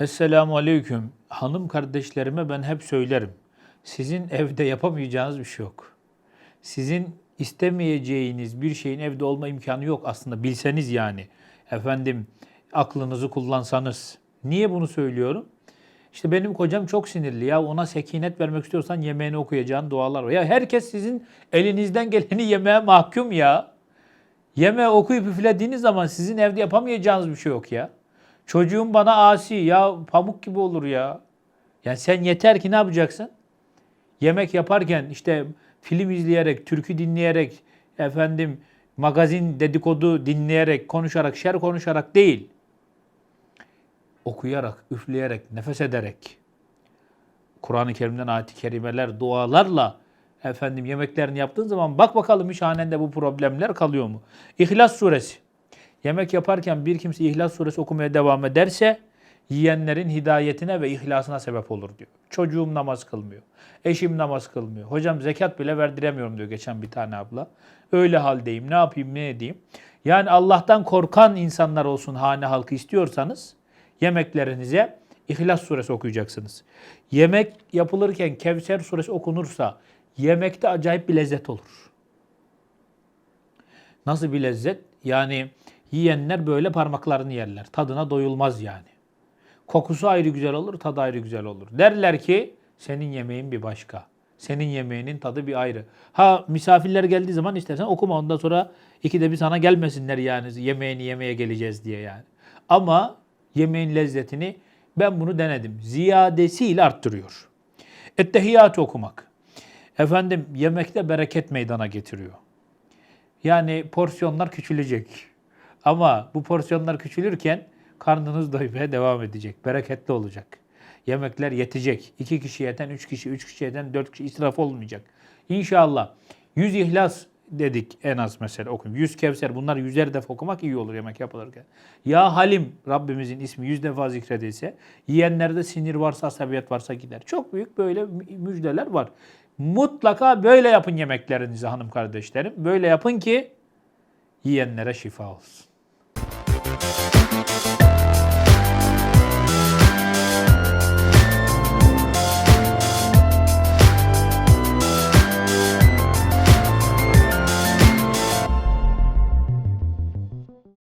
Esselamu Aleyküm. Hanım kardeşlerime ben hep söylerim. Sizin evde yapamayacağınız bir şey yok. Sizin istemeyeceğiniz bir şeyin evde olma imkanı yok aslında bilseniz yani. Efendim aklınızı kullansanız. Niye bunu söylüyorum? İşte benim kocam çok sinirli ya ona sekinet vermek istiyorsan yemeğini okuyacağın dualar var. Ya herkes sizin elinizden geleni yemeye mahkum ya. Yemeği okuyup üflediğiniz zaman sizin evde yapamayacağınız bir şey yok ya. Çocuğum bana asi ya pamuk gibi olur ya. Yani sen yeter ki ne yapacaksın? Yemek yaparken işte film izleyerek, türkü dinleyerek, efendim magazin dedikodu dinleyerek, konuşarak, şer konuşarak değil. Okuyarak, üfleyerek, nefes ederek, Kur'an-ı Kerim'den ayet-i kerimeler, dualarla efendim yemeklerini yaptığın zaman bak bakalım hiç hanende bu problemler kalıyor mu? İhlas suresi. Yemek yaparken bir kimse İhlas suresi okumaya devam ederse yiyenlerin hidayetine ve ihlasına sebep olur diyor. Çocuğum namaz kılmıyor. Eşim namaz kılmıyor. Hocam zekat bile verdiremiyorum diyor geçen bir tane abla. Öyle haldeyim. Ne yapayım, ne edeyim? Yani Allah'tan korkan insanlar olsun hane halkı istiyorsanız yemeklerinize İhlas suresi okuyacaksınız. Yemek yapılırken Kevser suresi okunursa yemekte acayip bir lezzet olur. Nasıl bir lezzet? Yani yiyenler böyle parmaklarını yerler. Tadına doyulmaz yani. Kokusu ayrı güzel olur, tadı ayrı güzel olur. Derler ki senin yemeğin bir başka. Senin yemeğinin tadı bir ayrı. Ha misafirler geldiği zaman istersen okuma ondan sonra ikide bir sana gelmesinler yani yemeğini yemeye geleceğiz diye yani. Ama yemeğin lezzetini ben bunu denedim. Ziyadesiyle arttırıyor. Ettehiyatı okumak. Efendim yemekte bereket meydana getiriyor. Yani porsiyonlar küçülecek. Ama bu porsiyonlar küçülürken karnınız doymaya devam edecek. Bereketli olacak. Yemekler yetecek. İki kişi yeten, üç kişi, üç kişi yeten, dört kişi israf olmayacak. İnşallah. Yüz ihlas dedik en az mesela okuyun. Yüz kevser bunlar yüzer defa okumak iyi olur yemek yapılırken. Ya Halim Rabbimizin ismi yüz defa zikredilse yiyenlerde sinir varsa asabiyet varsa gider. Çok büyük böyle müjdeler var. Mutlaka böyle yapın yemeklerinizi hanım kardeşlerim. Böyle yapın ki yiyenlere şifa olsun.